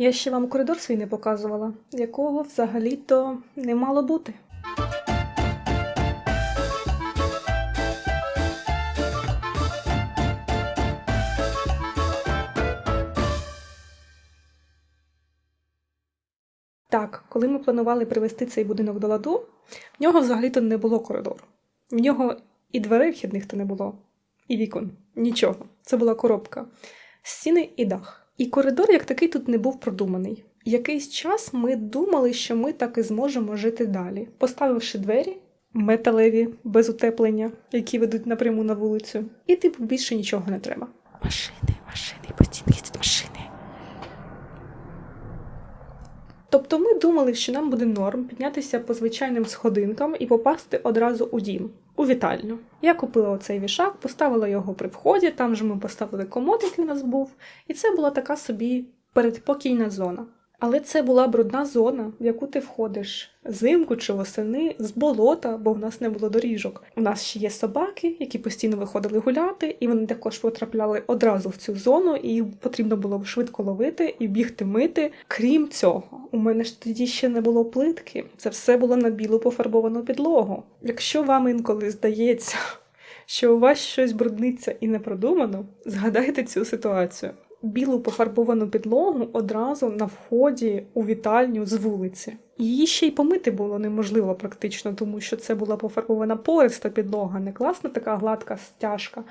Я ще вам коридор свій не показувала, якого взагалі-то не мало бути. Так, коли ми планували привести цей будинок до ладу, в нього взагалі-то не було коридору. В нього і дверей вхідних-то не було, і вікон. Нічого. Це була коробка. Стіни і дах. І коридор, як такий, тут не був продуманий. Якийсь час ми думали, що ми так і зможемо жити далі, поставивши двері металеві без утеплення, які ведуть напряму на вулицю, і типу більше нічого не треба. Машини, машини, постійно їздять машини. Тобто ми думали, що нам буде норм піднятися по звичайним сходинкам і попасти одразу у дім, у вітальню. Я купила оцей вішак, поставила його при вході, там же ми поставили комод, який у нас був, і це була така собі передпокійна зона. Але це була брудна зона, в яку ти входиш зимку чи восени з болота, бо в нас не було доріжок. У нас ще є собаки, які постійно виходили гуляти, і вони також потрапляли одразу в цю зону, і їх потрібно було швидко ловити і бігти мити. Крім цього, у мене ж тоді ще не було плитки. Це все було на білу пофарбовану підлогу. Якщо вам інколи здається, що у вас щось брудниться і не продумано, згадайте цю ситуацію білу пофарбовану підлогу одразу на вході у вітальню з вулиці. Її ще й помити було неможливо практично, тому що це була пофарбована пориста підлога, не класна така гладка стяжка,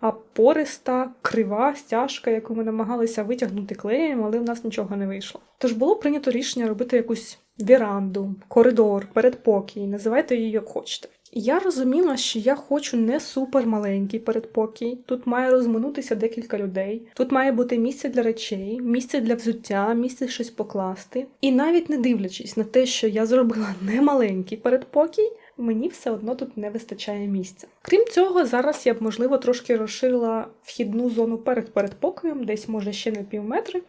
а пориста, крива стяжка, яку ми намагалися витягнути клеєм, але в нас нічого не вийшло. Тож було прийнято рішення робити якусь віранду, коридор, передпокій, називайте її як хочете. Я розуміла, що я хочу не супер маленький передпокій. Тут має розминутися декілька людей. Тут має бути місце для речей, місце для взуття, місце щось покласти. І навіть не дивлячись на те, що я зробила не маленький передпокій, мені все одно тут не вистачає місця. Крім цього, зараз я б можливо трошки розширила вхідну зону перед передпокоєм, десь може ще на пів метри.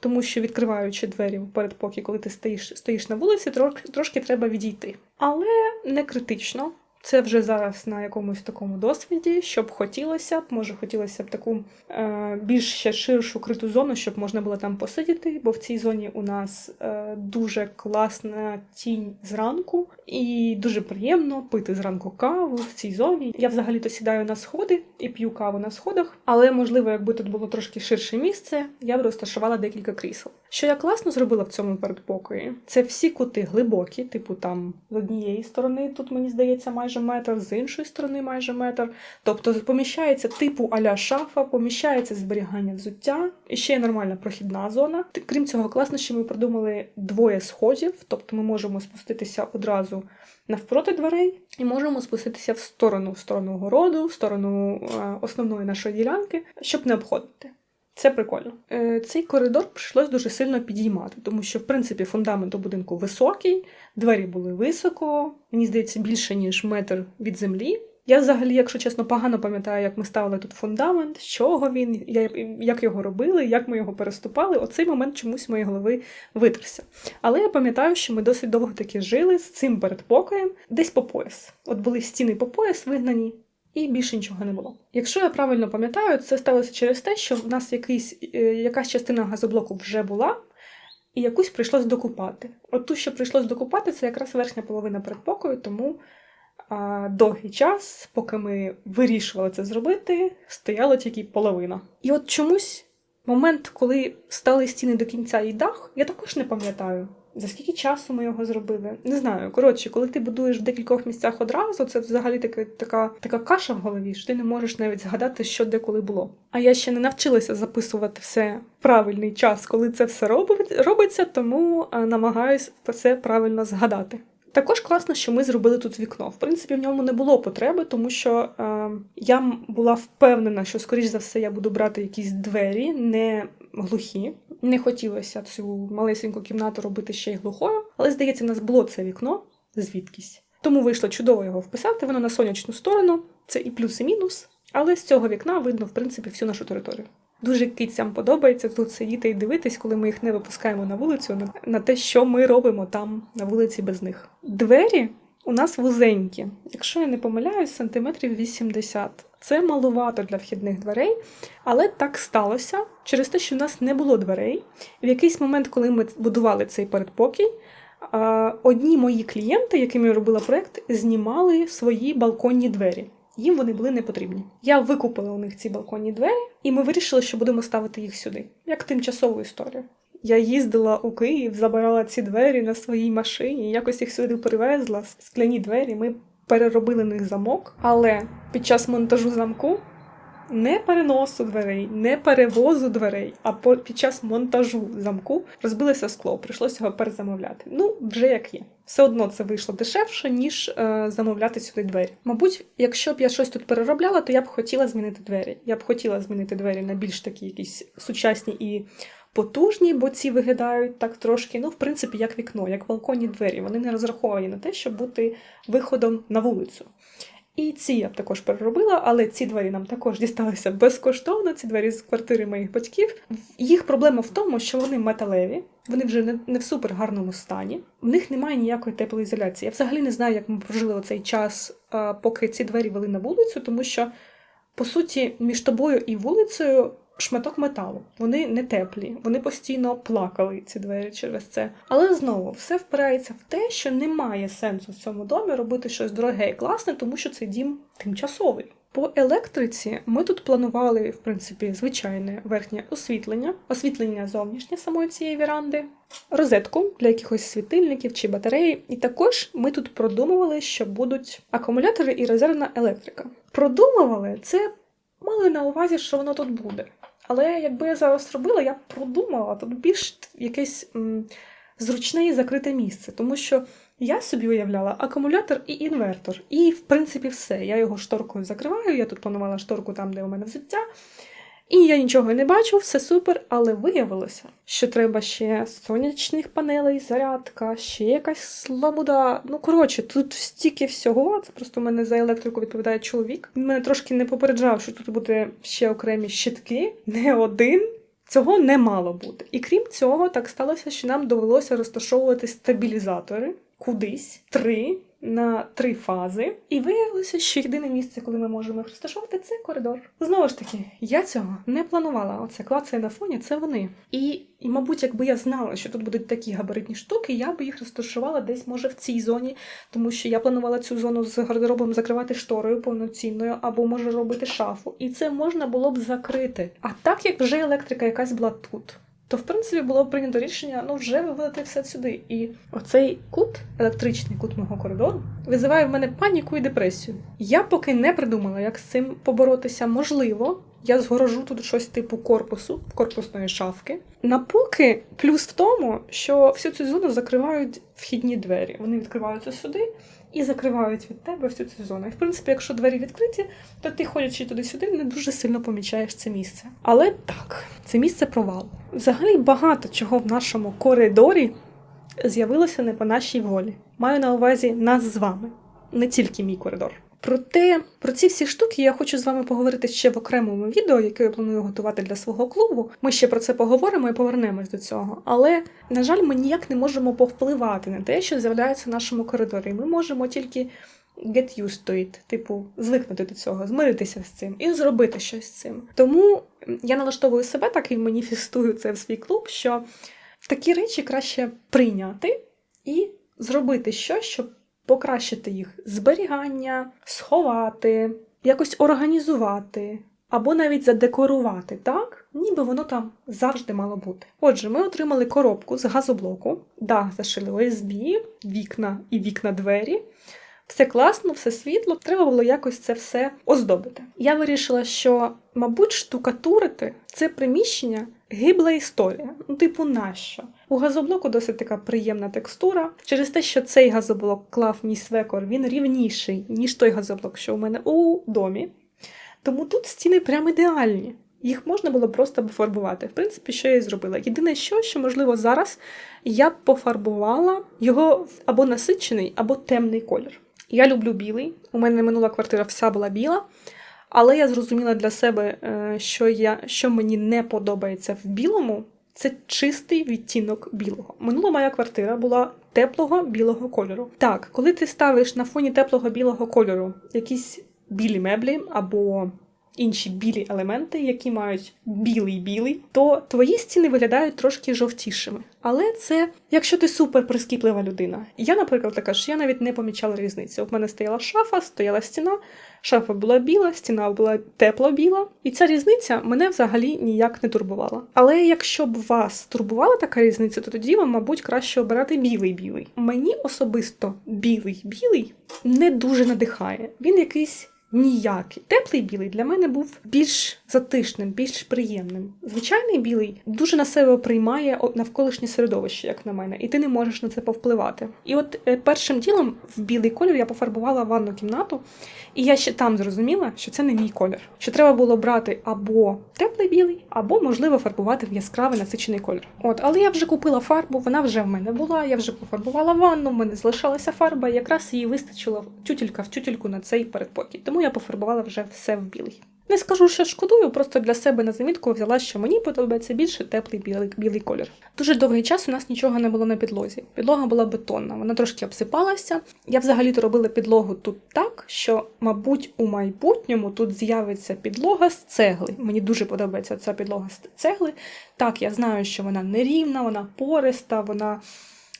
Тому що відкриваючи двері в передпокій, коли ти стоїш, стоїш на вулиці, трошки, трошки треба відійти. Але не критично. Це вже зараз на якомусь такому досвіді, щоб хотілося б, може хотілося б таку е, більш ще ширшу криту зону, щоб можна було там посидіти, бо в цій зоні у нас е, дуже класна тінь зранку, і дуже приємно пити зранку каву в цій зоні. Я взагалі-то сідаю на сходи і п'ю каву на сходах, але можливо, якби тут було трошки ширше місце, я б розташувала декілька крісел. Що я класно зробила в цьому передпокої, це всі кути глибокі, типу там з однієї сторони, тут мені здається, майже метр, з іншої сторони майже метр. Тобто поміщається типу аля шафа, поміщається зберігання взуття, і ще є нормальна прохідна зона. Крім цього, класно, що ми придумали двоє сходів, тобто ми можемо спуститися одразу навпроти дверей і можемо спуститися в сторону, в сторону городу, в сторону е, основної нашої ділянки, щоб не обходити. Це прикольно. Е, Цей коридор прийшлось дуже сильно підіймати, тому що, в принципі, фундамент у будинку високий, двері були високо, мені здається, більше, ніж метр від землі. Я взагалі, якщо чесно, погано пам'ятаю, як ми ставили тут фундамент, з чого він, як його робили, як ми його переступали. Оцей момент чомусь моєї голови витерся. Але я пам'ятаю, що ми досить довго таки жили з цим передпокоєм десь по пояс. От були стіни по пояс вигнані, і більше нічого не було. Якщо я правильно пам'ятаю, це сталося через те, що в нас якийсь, е, якась частина газоблоку вже була, і якусь прийшлось докупати. От ту, що прийшлось докупати, це якраз верхня половина передпокою, тому довгий час, поки ми вирішували це зробити, стояла тільки половина. І от чомусь момент, коли стали стіни до кінця і дах, я також не пам'ятаю. За скільки часу ми його зробили? Не знаю. Коротше, коли ти будуєш в декількох місцях одразу, це взагалі таки, така, така каша в голові, що ти не можеш навіть згадати, що де коли було. А я ще не навчилася записувати все в правильний час, коли це все робиться, тому е, намагаюсь це правильно згадати. Також класно, що ми зробили тут вікно. В принципі, в ньому не було потреби, тому що е, я була впевнена, що, скоріш за все, я буду брати якісь двері, не глухі. Не хотілося цю малесеньку кімнату робити ще й глухою, але здається, в нас було це вікно звідкись. Тому вийшло чудово його вписати. Воно на сонячну сторону, це і плюс, і мінус. Але з цього вікна видно, в принципі, всю нашу територію. Дуже кицям подобається тут сидіти і дивитись, коли ми їх не випускаємо на вулицю, на, те, що ми робимо там на вулиці без них. Двері у нас вузенькі. Якщо я не помиляюсь, сантиметрів 80. Це малувато для вхідних дверей, але так сталося через те, що в нас не було дверей. В якийсь момент, коли ми будували цей передпокій, одні мої клієнти, яким я робила проект, знімали свої балконні двері. Їм вони були не потрібні. Я викупила у них ці балконні двері, і ми вирішили, що будемо ставити їх сюди, як тимчасову історію. Я їздила у Київ, забирала ці двері на своїй машині, якось їх сюди привезла, скляні двері. Ми переробили них замок, але під час монтажу замку не переносу дверей, не перевозу дверей, а під час монтажу замку розбилося скло, прийшлося його перезамовляти. Ну, вже як є. Все одно це вийшло дешевше, ніж е, замовляти сюди двері. Мабуть, якщо б я щось тут переробляла, то я б хотіла змінити двері. Я б хотіла змінити двері на більш такі якісь сучасні і потужні, бо ці виглядають так трошки, ну, в принципі, як вікно, як балконні двері. Вони не розраховані на те, щоб бути виходом на вулицю. І ці я б також переробила, але ці двері нам також дісталися безкоштовно. Ці двері з квартири моїх батьків. Їх проблема в тому, що вони металеві, вони вже не, не в супер гарному стані. В них немає ніякої теплоізоляції. Я взагалі не знаю, як ми прожили цей час, поки ці двері вели на вулицю, тому що, по суті, між тобою і вулицею. Шматок металу, вони не теплі, вони постійно плакали ці двері через це. Але знову все впирається в те, що немає сенсу в цьому домі робити щось дороге і класне, тому що цей дім тимчасовий. По електриці ми тут планували, в принципі, звичайне верхнє освітлення, освітлення зовнішнє самої цієї віранди, розетку для якихось світильників чи батареї. І також ми тут продумували, що будуть акумулятори і резервна електрика. Продумували це мали на увазі, що воно тут буде. Але якби я зараз робила, я б продумала тут більш якесь зручне і закрите місце, тому що я собі уявляла акумулятор і інвертор. І, в принципі, все. Я його шторкою закриваю. Я тут планувала шторку там, де у мене взуття. І я нічого не бачу, все супер, але виявилося, що треба ще сонячних панелей, зарядка, ще якась слабуда. Ну, коротше, тут стільки всього. Це просто мене за електрику відповідає чоловік. Мене трошки не попереджав, що тут буде ще окремі щитки, не один. Цього не мало бути. І крім цього, так сталося, що нам довелося розташовувати стабілізатори кудись три на три фази. І виявилося, що єдине місце, коли ми можемо їх розташовувати, це коридор. Знову ж таки, я цього не планувала. Оце клацає на фоні, це вони. І, і, мабуть, якби я знала, що тут будуть такі габаритні штуки, я би їх розташувала десь, може, в цій зоні, тому що я планувала цю зону з гардеробом закривати шторою повноцінною, або може робити шафу. І це можна було б закрити. А так як вже електрика якась була тут. То, в принципі, було прийнято рішення ну вже виводити все сюди. І оцей кут, електричний кут мого коридору, визиває в мене паніку і депресію. Я поки не придумала, як з цим поборотися. Можливо, я згорожу тут щось типу корпусу, корпусної шафки. Напоки плюс в тому, що всю цю зону закривають вхідні двері. Вони відкриваються сюди і закривають від тебе всю цю зону. І в принципі, якщо двері відкриті, то ти, ходячи туди-сюди, не дуже сильно помічаєш це місце. Але так, це місце провал. Взагалі багато чого в нашому коридорі з'явилося не по нашій волі. Маю на увазі нас з вами, не тільки мій коридор. Проте про ці всі штуки я хочу з вами поговорити ще в окремому відео, яке я планую готувати для свого клубу. Ми ще про це поговоримо і повернемось до цього. Але, на жаль, ми ніяк не можемо повпливати на те, що з'являється в нашому коридорі. Ми можемо тільки get used to it, типу, звикнути до цього, змиритися з цим і зробити щось з цим. Тому я налаштовую себе так і маніфестую це в свій клуб, що такі речі краще прийняти і зробити щось, щоб покращити їх зберігання, сховати, якось організувати. Або навіть задекорувати так, ніби воно там завжди мало бути. Отже, ми отримали коробку з газоблоку, дах зашили ОСБ, вікна і вікна двері. Все класно, все світло. Треба було якось це все оздобити. Я вирішила, що, мабуть, штукатурити це приміщення гибла історія. Ну, типу, нащо? У газоблоку досить така приємна текстура. Через те, що цей газоблок клав мій свекор, він рівніший, ніж той газоблок, що у мене у домі. Тому тут стіни прям ідеальні. Їх можна було просто пофарбувати. В принципі, що я і зробила. Єдине, що, що можливо зараз я б пофарбувала його або насичений, або темний колір. Я люблю білий. У мене минула квартира вся була біла. Але я зрозуміла для себе, е, що, я, що мені не подобається в білому, це чистий відтінок білого. Минула моя квартира була теплого білого кольору. Так, коли ти ставиш на фоні теплого білого кольору якісь білі меблі або інші білі елементи, які мають білий-білий, то твої стіни виглядають трошки жовтішими. Але це якщо ти супер прискіплива людина. Я, наприклад, така ж я навіть не помічала різниці. У мене стояла шафа, стояла стіна, шафа була біла, стіна була тепло-біла, і ця різниця мене взагалі ніяк не турбувала. Але якщо б вас турбувала така різниця, то тоді вам, мабуть, краще обирати білий-білий. Мені особисто білий-білий не дуже надихає. Він якийсь ніякий. Теплий білий для мене був більш затишним, більш приємним. Звичайний білий дуже на себе приймає навколишнє середовище, як на мене, і ти не можеш на це повпливати. І от е, першим ділом в білий колір я пофарбувала ванну кімнату, і я ще там зрозуміла, що це не мій колір. Що треба було брати або теплий білий, або можливо фарбувати в яскравий насичений колір. От, але я вже купила фарбу, вона вже в мене була. Я вже пофарбувала ванну, в мене залишалася фарба, і якраз її вистачило тютелька в тютельку на цей передпокій. Тому я пофарбувала вже все в білий. Не скажу, що шкодую, просто для себе на замітку взяла, що мені подобається більше теплий білий, білий колір. Дуже довгий час у нас нічого не було на підлозі. Підлога була бетонна, вона трошки обсипалася. Я взагалі-то робила підлогу тут так, що, мабуть, у майбутньому тут з'явиться підлога з цегли. Мені дуже подобається ця підлога з цегли. Так, я знаю, що вона нерівна, вона пориста, вона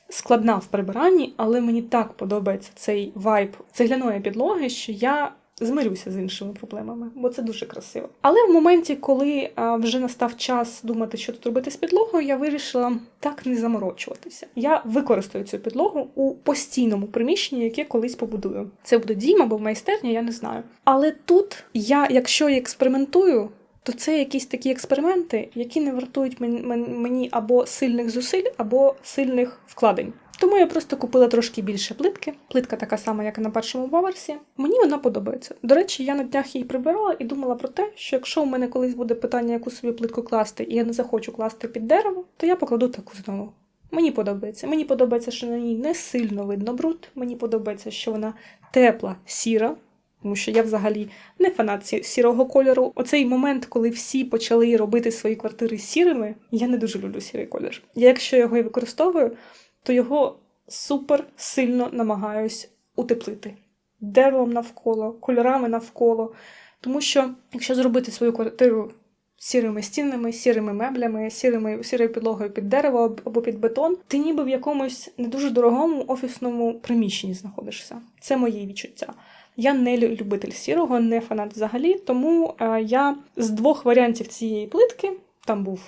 складна в прибиранні, але мені так подобається цей вайб цегляної підлоги, що я змирюся з іншими проблемами, бо це дуже красиво. Але в моменті, коли вже настав час думати, що тут робити з підлогою, я вирішила так не заморочуватися. Я використаю цю підлогу у постійному приміщенні, яке колись побудую. Це буде дім або майстерня, я не знаю. Але тут я, якщо експериментую. То це якісь такі експерименти, які не вартують мен- мен- мені або сильних зусиль, або сильних вкладень. Тому я просто купила трошки більше плитки. Плитка така сама, як і на першому поверсі. Мені вона подобається. До речі, я на днях її прибирала і думала про те, що якщо у мене колись буде питання, яку собі плитку класти, і я не захочу класти під дерево, то я покладу таку знову. Мені подобається. Мені подобається, що на ній не сильно видно бруд. Мені подобається, що вона тепла, сіра. Тому що я взагалі не фанат сірого кольору. Оцей момент, коли всі почали робити свої квартири сірими, я не дуже люблю сірий колір. Я якщо його і використовую, то його супер сильно намагаюсь утеплити деревом навколо, кольорами навколо. Тому що якщо зробити свою квартиру сірими стінами, сірими меблями, сірими, сірою підлогою під дерево або під бетон, ти ніби в якомусь не дуже дорогому офісному приміщенні знаходишся. Це мої відчуття. Я не любитель сірого, не фанат взагалі, тому е, я з двох варіантів цієї плитки, там був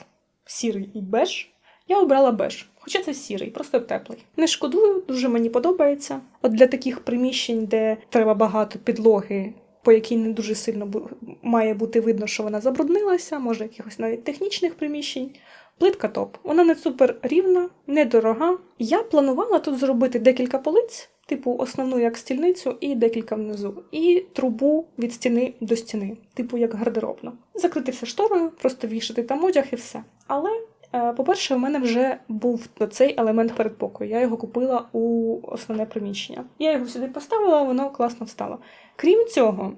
сірий і беж, я обрала беж. Хоча це сірий, просто теплий. Не шкодую, дуже мені подобається. От для таких приміщень, де треба багато підлоги, по якій не дуже сильно має бути видно, що вона забруднилася, може якихось навіть технічних приміщень. Плитка топ. Вона не супер рівна, недорога. Я планувала тут зробити декілька полиць, типу основну як стільницю, і декілька внизу, і трубу від стіни до стіни, типу як гардеробну. Закрити все шторою, просто вішати там одяг і все. Але По-перше, у мене вже був цей елемент передпокою. Я його купила у основне приміщення. Я його сюди поставила, воно класно встало. Крім цього,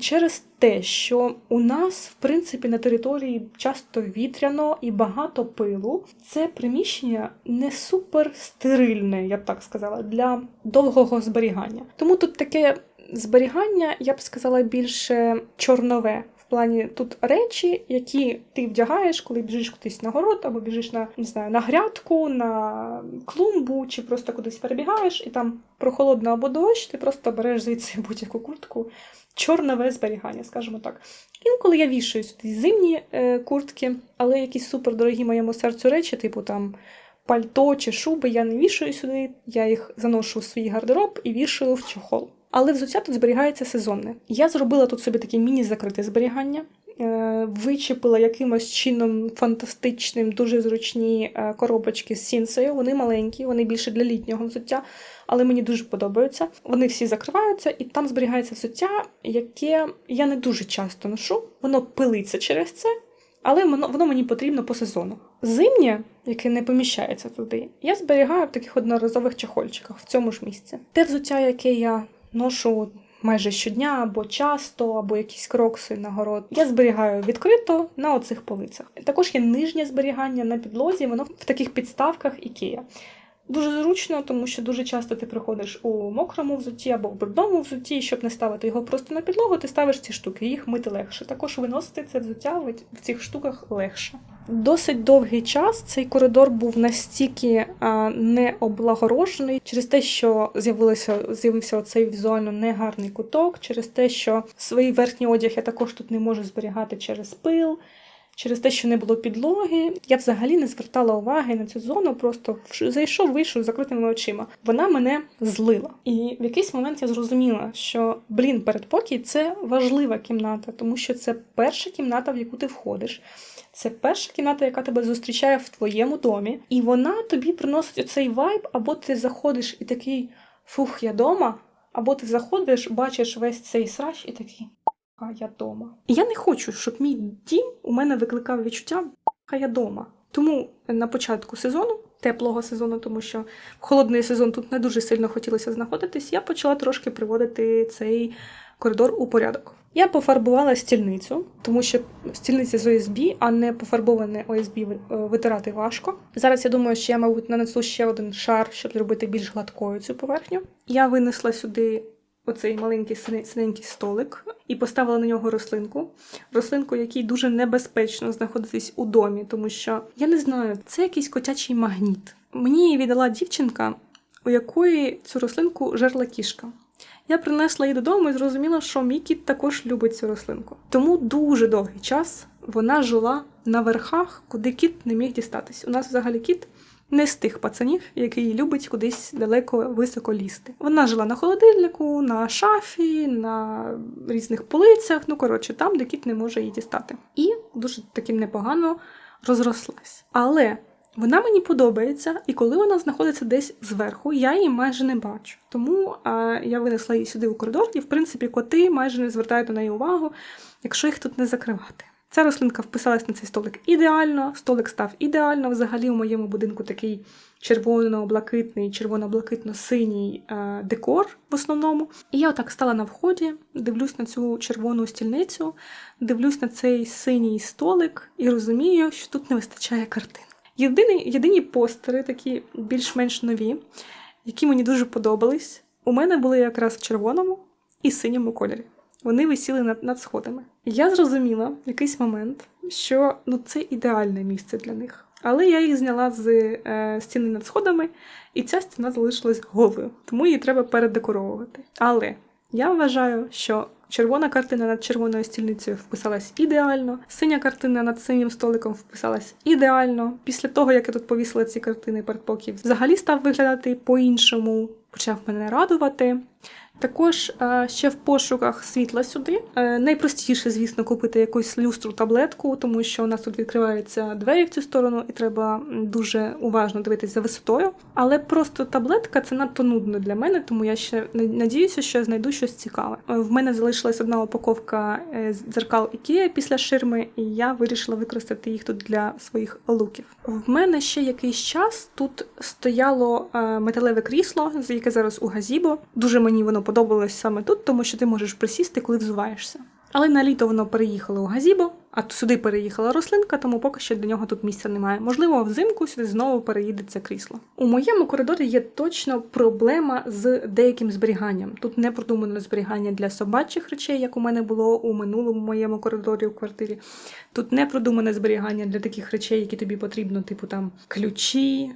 через те, що у нас, в принципі, на території часто вітряно і багато пилу, це приміщення не супер стерильне, я б так сказала, для довгого зберігання. Тому тут таке зберігання, я б сказала, більше чорнове. Плані тут речі, які ти вдягаєш, коли біжиш кудись на город, або біжиш на не знаю, на грядку, на клумбу, чи просто кудись перебігаєш, і там прохолодно або дощ, ти просто береш звідси будь-яку куртку. Чорнове зберігання, скажімо так. Інколи я вішаю сюди зимні е, куртки, але якісь супердорогі моєму серцю речі, типу там пальто чи шуби, я не вішаю сюди, я їх заношу в свій гардероб і вішаю в чохол. Але взуття тут зберігається сезонне. Я зробила тут собі таке міні-закрите зберігання. е, Вичепила якимось чином фантастичним, дуже зручні е, коробочки з сінцею. Вони маленькі, вони більше для літнього взуття, але мені дуже подобаються. Вони всі закриваються, і там зберігається взуття, яке я не дуже часто ношу. Воно пилиться через це, але воно мені потрібно по сезону. Зимнє, яке не поміщається туди, я зберігаю в таких одноразових чахольчиках в цьому ж місці. Те взуття, яке я ношу майже щодня або часто, або якісь крокси на город, я зберігаю відкрито на оцих полицях. Також є нижнє зберігання на підлозі, воно в таких підставках Ікея. Дуже зручно, тому що дуже часто ти приходиш у мокрому взутті або в брудному взутті, щоб не ставити його просто на підлогу, ти ставиш ці штуки, їх мити легше. Також виносити це взуття в цих штуках легше. Досить довгий час цей коридор був настільки а, не через те, що з'явилося з'явився оцей візуально негарний куток, через те, що свій верхній одяг я також тут не можу зберігати через пил. Через те, що не було підлоги, я взагалі не звертала уваги на цю зону, просто зайшов, вийшов закритими очима. Вона мене злила. І в якийсь момент я зрозуміла, що блін, передпокій це важлива кімната, тому що це перша кімната, в яку ти входиш. Це перша кімната, яка тебе зустрічає в твоєму домі, і вона тобі приносить оцей вайб, або ти заходиш і такий фух, я дома, або ти заходиш, бачиш весь цей срач і такий. А я дома. І я не хочу, щоб мій дім у мене викликав відчуття а я дома. Тому на початку сезону, теплого сезону, тому що в холодний сезон тут не дуже сильно хотілося знаходитись, я почала трошки приводити цей коридор у порядок. Я пофарбувала стільницю, тому що стільниця з ОСБ, а не пофарбоване ОСБ е, витирати важко. Зараз я думаю, що я, мабуть, нанесу ще один шар, щоб зробити більш гладкою цю поверхню. Я винесла сюди оцей маленький синенький столик і поставила на нього рослинку. Рослинку, якій дуже небезпечно знаходитись у домі, тому що я не знаю, це якийсь котячий магніт. Мені її віддала дівчинка, у якої цю рослинку жерла кішка. Я принесла її додому і зрозуміла, що мій кіт також любить цю рослинку. Тому дуже довгий час вона жила на верхах, куди кіт не міг дістатись. У нас взагалі кіт не з тих пацанів, який любить кудись далеко високо лізти. Вона жила на холодильнику, на шафі, на різних полицях, ну коротше, там, де кіт не може її дістати. І дуже таки непогано розрослась. Але вона мені подобається, і коли вона знаходиться десь зверху, я її майже не бачу. Тому а, я винесла її сюди у коридор, і в принципі коти майже не звертають на неї увагу, якщо їх тут не закривати. Ця рослинка вписалась на цей столик ідеально, столик став ідеально. Взагалі у моєму будинку такий червоно-блакитний, червоно-блакитно-синій е, декор в основному. І я отак стала на вході, дивлюсь на цю червону стільницю, дивлюсь на цей синій столик і розумію, що тут не вистачає картин. Єдині, єдині постери, такі більш-менш нові, які мені дуже подобались, у мене були якраз в червоному і синьому кольорі. Вони висіли над, над сходами. Я зрозуміла в якийсь момент, що ну, це ідеальне місце для них. Але я їх зняла з е, стіни над сходами, і ця стіна залишилась голою, тому її треба передекоровувати. Але я вважаю, що червона картина над червоною стільницею вписалась ідеально, синя картина над синім столиком вписалась ідеально. Після того, як я тут повісила ці картини передпокій, взагалі став виглядати по-іншому, почав мене радувати. Також е, ще в пошуках світла сюди. Е, найпростіше, звісно, купити якусь люстру таблетку, тому що у нас тут відкриваються двері в цю сторону, і треба дуже уважно дивитися за висотою. Але просто таблетка це надто нудно для мене, тому я ще на- надіюся, що я знайду щось цікаве. Е, В мене залишилась одна упаковка дзеркал Ikea після ширми, і я вирішила використати їх тут для своїх луків. В мене ще якийсь час тут стояло металеве крісло, яке зараз у газібо. Дуже мені воно подобалось саме тут, тому що ти можеш присісти, коли взуваєшся. Але на літо воно переїхало у газібо, а сюди переїхала рослинка, тому поки що для нього тут місця немає. Можливо, взимку сюди знову переїде це крісло. У моєму коридорі є точно проблема з деяким зберіганням. Тут не продумано зберігання для собачих речей, як у мене було у минулому моєму коридорі у квартирі. Тут не продумане зберігання для таких речей, які тобі потрібно, типу там ключі,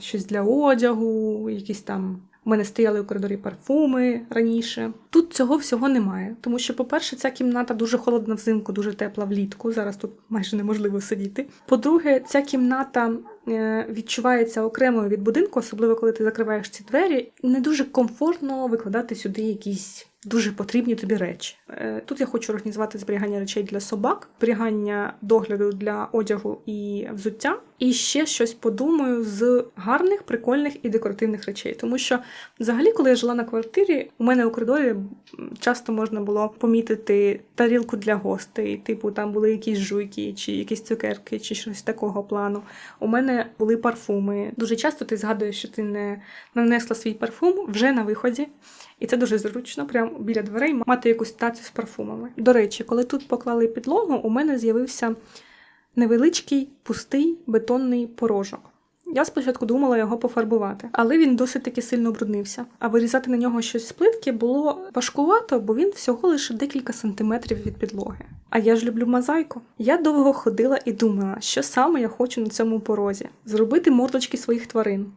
щось для одягу, якісь там. У мене стояли у коридорі парфуми раніше. Тут цього всього немає. Тому що, по-перше, ця кімната дуже холодна взимку, дуже тепла влітку. Зараз тут майже неможливо сидіти. По-друге, ця кімната е, відчувається окремою від будинку, особливо коли ти закриваєш ці двері. Не дуже комфортно викладати сюди якісь дуже потрібні тобі речі. Е, Тут я хочу організувати зберігання речей для собак, зберігання догляду для одягу і взуття. І ще щось подумаю з гарних, прикольних і декоративних речей. Тому що, взагалі, коли я жила на квартирі, у мене у коридорі часто можна було помітити тарілку для гостей, типу там були якісь жуйки, чи якісь цукерки, чи щось такого плану. У мене були парфуми. Дуже часто ти згадуєш, що ти не нанесла свій парфум вже на виході. І це дуже зручно, прямо біля дверей мати якусь тацю з парфумами. До речі, коли тут поклали підлогу, у мене з'явився невеличкий пустий бетонний порожок. Я спочатку думала його пофарбувати, але він досить таки сильно бруднився. А вирізати на нього щось з плитки було важкувато, бо він всього лише декілька сантиметрів від підлоги. А я ж люблю мозаїку. Я довго ходила і думала, що саме я хочу на цьому порозі: зробити мордочки своїх тварин,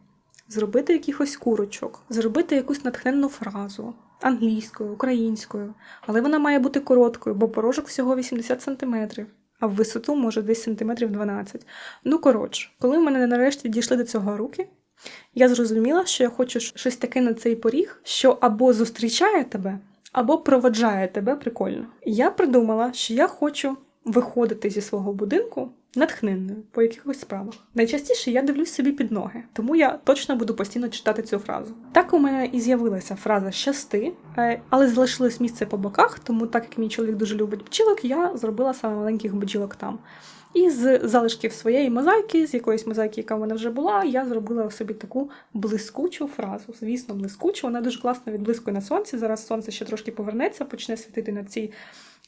зробити якихось курочок, зробити якусь натхненну фразу англійською, українською, але вона має бути короткою, бо порожок всього 80 сантиметрів. А в висоту може десь сантиметрів 12. Ну коротше, коли в мене нарешті дійшли до цього руки, я зрозуміла, що я хочу щось таке на цей поріг, що або зустрічає тебе, або проводжає тебе прикольно. Я придумала, що я хочу виходити зі свого будинку натхненною по якихось справах. Найчастіше я дивлюсь собі під ноги, тому я точно буду постійно читати цю фразу. Так у мене і з'явилася фраза щасти, е, але залишилось місце по боках, тому так як мій чоловік дуже любить бджілок, я зробила саме маленьких бджілок там. І з залишків своєї мозаїки, з якоїсь мозаїки, яка в мене вже була, я зробила собі таку блискучу фразу. Звісно, блискучу. Вона дуже класно відблискує на сонці. Зараз сонце ще трошки повернеться, почне світити на ці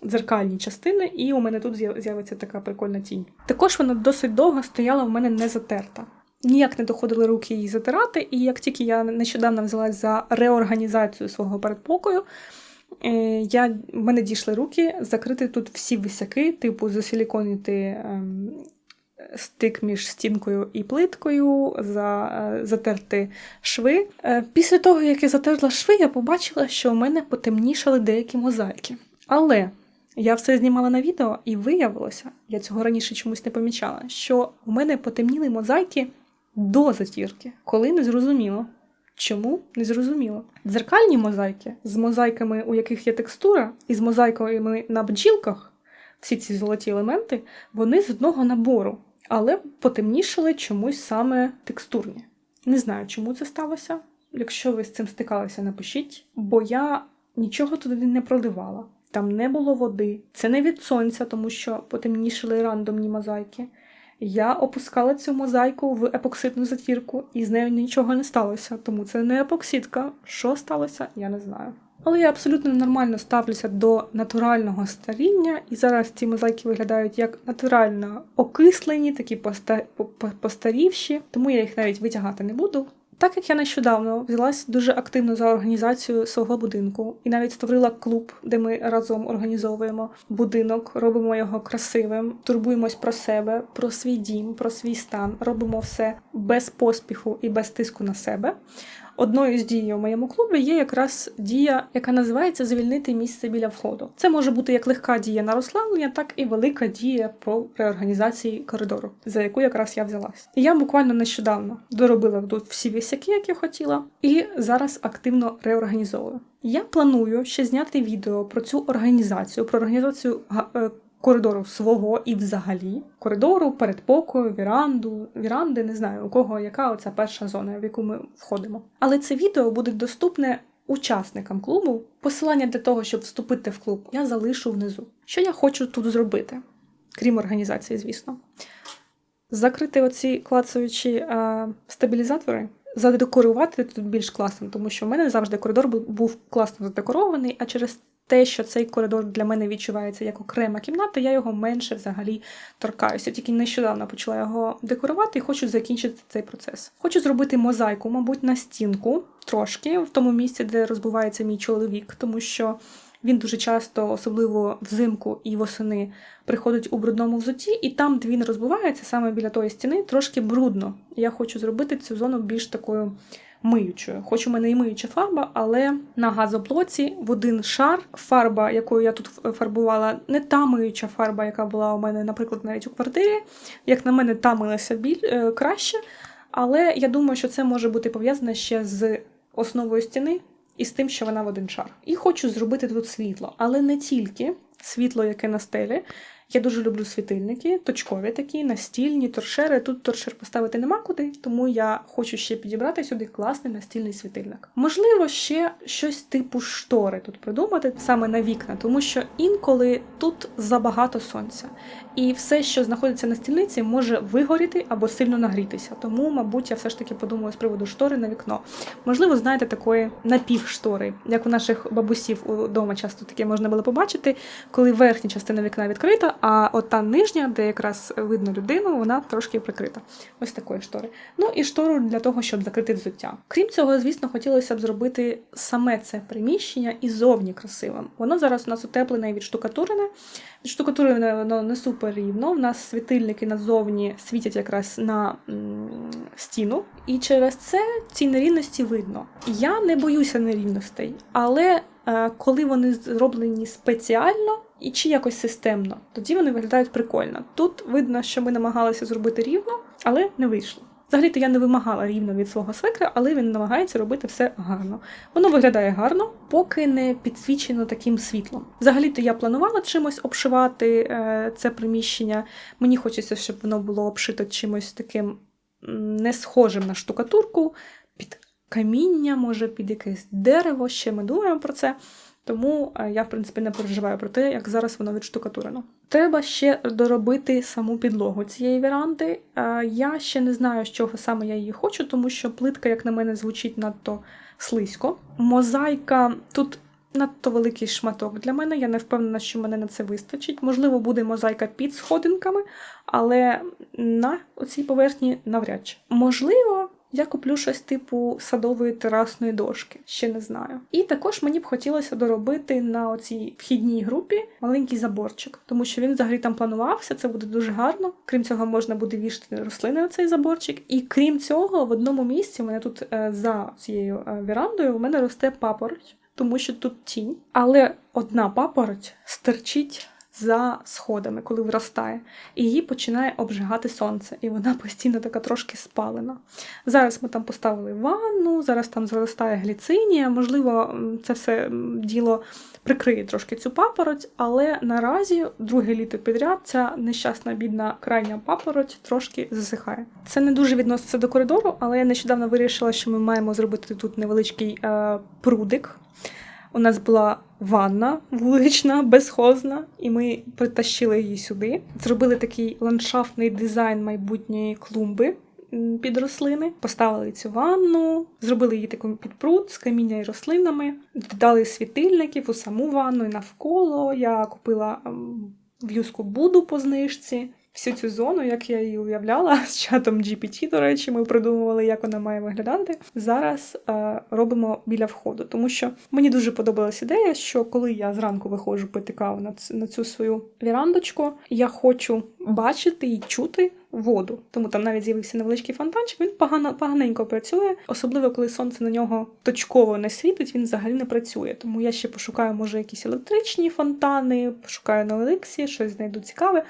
дзеркальні частини, і у мене тут з'явиться така прикольна тінь. Також вона досить довго стояла в мене не затерта. Ніяк не доходили руки її затирати, і як тільки я нещодавно взялась за реорганізацію свого передпокою, е, я, в мене дійшли руки закрити тут всі висяки, типу засиліконити ем, стик між стінкою і плиткою, за, е, затерти шви. Е, після того, як я затерла шви, я побачила, що у мене потемнішали деякі мозаїки. Але я все знімала на відео, і виявилося, я цього раніше чомусь не помічала, що у мене потемніли мозаїки до затірки, коли не зрозуміло. Чому не зрозуміло? Дзеркальні мозаїки з мозаїками, у яких є текстура, і з мозаїками на бджілках, всі ці золоті елементи, вони з одного набору, але потемнішали чомусь саме текстурні. Не знаю, чому це сталося. Якщо ви з цим стикалися, напишіть, бо я нічого туди не проливала. Там не було води. Це не від сонця, тому що потемнішали рандомні мозаїки. Я опускала цю мозаїку в епоксидну затірку, і з нею нічого не сталося, тому це не епоксидка. Що сталося, я не знаю. Але я абсолютно нормально ставлюся до натурального старіння, і зараз ці мозаїки виглядають як натурально окислені, такі поста- по- по- постарівші, тому я їх навіть витягати не буду. Так як я нещодавно взялась дуже активно за організацію свого будинку і навіть створила клуб, де ми разом організовуємо будинок, робимо його красивим, турбуємось про себе, про свій дім, про свій стан, робимо все без поспіху і без тиску на себе. Одною з дій у моєму клубі є якраз дія, яка називається звільнити місце біля входу. Це може бути як легка дія на розслаблення, так і велика дія по реорганізації коридору, за яку якраз я взялась. І я буквально нещодавно доробила тут всі висяки, як я хотіла, і зараз активно реорганізовую. Я планую ще зняти відео про цю організацію, про організацію га- е, коридору свого і взагалі коридору, передпокою, віранду, віранди, не знаю, у кого яка оця перша зона, в яку ми входимо. Але це відео буде доступне учасникам клубу. Посилання для того, щоб вступити в клуб, я залишу внизу. Що я хочу тут зробити, крім організації, звісно. Закрити оці клацаючі е, стабілізатори, задекорувати тут більш класним, тому що в мене завжди коридор був класно задекорований, а через те, що цей коридор для мене відчувається як окрема кімната, я його менше взагалі торкаюся. Тільки нещодавно почала його декорувати і хочу закінчити цей процес. Хочу зробити мозаїку, мабуть, на стінку трошки в тому місці, де розбувається мій чоловік, тому що він дуже часто, особливо взимку і восени, приходить у брудному взуті, і там, де він розбивається, саме біля тої стіни, трошки брудно. Я хочу зробити цю зону більш такою миючою. Хоч у мене і миюча фарба, але на газоблоці в один шар фарба, якою я тут фарбувала, не та миюча фарба, яка була у мене, наприклад, навіть у квартирі. Як на мене, та милася біль е, краще. Але я думаю, що це може бути пов'язане ще з основою стіни і з тим, що вона в один шар. І хочу зробити тут світло, але не тільки світло, яке на стелі. Я дуже люблю світильники, точкові такі, настільні, торшери. Тут торшер поставити нема куди, тому я хочу ще підібрати сюди класний настільний світильник. Можливо, ще щось типу штори тут придумати саме на вікна, тому що інколи тут забагато сонця, і все, що знаходиться на стільниці, може вигоріти або сильно нагрітися. Тому, мабуть, я все ж таки подумаю з приводу штори на вікно. Можливо, знаєте, такої напівштори, як у наших бабусів удома часто таке можна було побачити, коли верхня частина вікна відкрита, а от та нижня, де якраз видно людину, вона трошки прикрита. Ось такої штори. Ну і штору для того, щоб закрити взуття. Крім цього, звісно, хотілося б зробити саме це приміщення і зовні красивим. Воно зараз у нас утеплене і відштукатурене. Відштукатурене воно не супер рівно. У нас світильники назовні світять якраз на стіну, і через це ці нерівності видно. Я не боюся нерівностей, але е, коли вони зроблені спеціально і чи якось системно, тоді вони виглядають прикольно. Тут видно, що ми намагалися зробити рівно, але не вийшло. Взагалі-то я не вимагала рівно від свого свекра, але він намагається робити все гарно. Воно виглядає гарно, поки не підсвічено таким світлом. Взагалі-то я планувала чимось обшивати е, це приміщення. Мені хочеться, щоб воно було обшито чимось таким не схожим на штукатурку, під каміння, може, під якесь дерево. Ще ми думаємо про це. Тому е, я, в принципі, не переживаю про те, як зараз воно відштукатурено. Треба ще доробити саму підлогу цієї веранди. Е, Я ще не знаю, з чого саме я її хочу, тому що плитка, як на мене, звучить надто слизько. Мозаїка тут надто великий шматок для мене. Я не впевнена, що мене на це вистачить. Можливо, буде мозаїка під сходинками, але на цій поверхні навряд чи. Можливо. Я куплю щось типу садової терасної дошки, ще не знаю. І також мені б хотілося доробити на оцій вхідній групі маленький заборчик, тому що він взагалі там планувався, це буде дуже гарно. Крім цього, можна буде вішати рослини на цей заборчик. І крім цього, в одному місці у мене тут е, за цією е, вірандою у мене росте папороть, тому що тут тінь. Але одна папороть стерчить за сходами, коли виростає, і її починає обжигати сонце, і вона постійно така трошки спалена. Зараз ми там поставили ванну, зараз там зростає гліцинія. Можливо, це все діло прикриє трошки цю папороть, але наразі друге літо підряд ця нещасна бідна крайня папороть трошки засихає. Це не дуже відноситься до коридору, але я нещодавно вирішила, що ми маємо зробити тут невеличкий е, прудик. У нас була ванна вулична, безхозна, і ми притащили її сюди. Зробили такий ландшафтний дизайн майбутньої клумби під рослини. Поставили цю ванну, зробили її таку під пруд з каміння і рослинами, додали світильників у саму ванну і навколо. Я купила ем, в'юзку Буду по знижці. Всю цю зону, як я її уявляла, з чатом GPT, до речі, ми придумували, як вона має виглядати. Зараз е, робимо біля входу, тому що мені дуже подобалась ідея, що коли я зранку виходжу пити каву на, на цю свою вірандочку, я хочу бачити і чути воду. Тому там навіть з'явився невеличкий фонтанчик. Він погано поганенько працює, особливо коли сонце на нього точково не світить, він взагалі не працює. Тому я ще пошукаю, може, якісь електричні фонтани, пошукаю на Еликсі, щось знайду цікаве.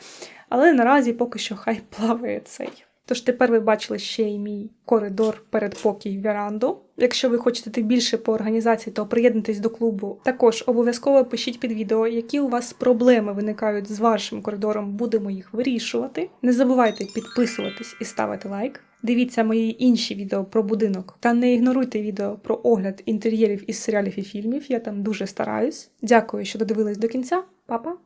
Але наразі поки що хай плаває цей. Тож тепер ви бачили ще й мій коридор передпокій віранду. Якщо ви хочете більше по організації, то приєднуйтесь до клубу. Також обов'язково пишіть під відео, які у вас проблеми виникають з вашим коридором, будемо їх вирішувати. Не забувайте підписуватись і ставити лайк. Дивіться мої інші відео про будинок та не ігноруйте відео про огляд інтер'єрів із серіалів і фільмів. Я там дуже стараюсь. Дякую, що додивились до кінця. Па-па!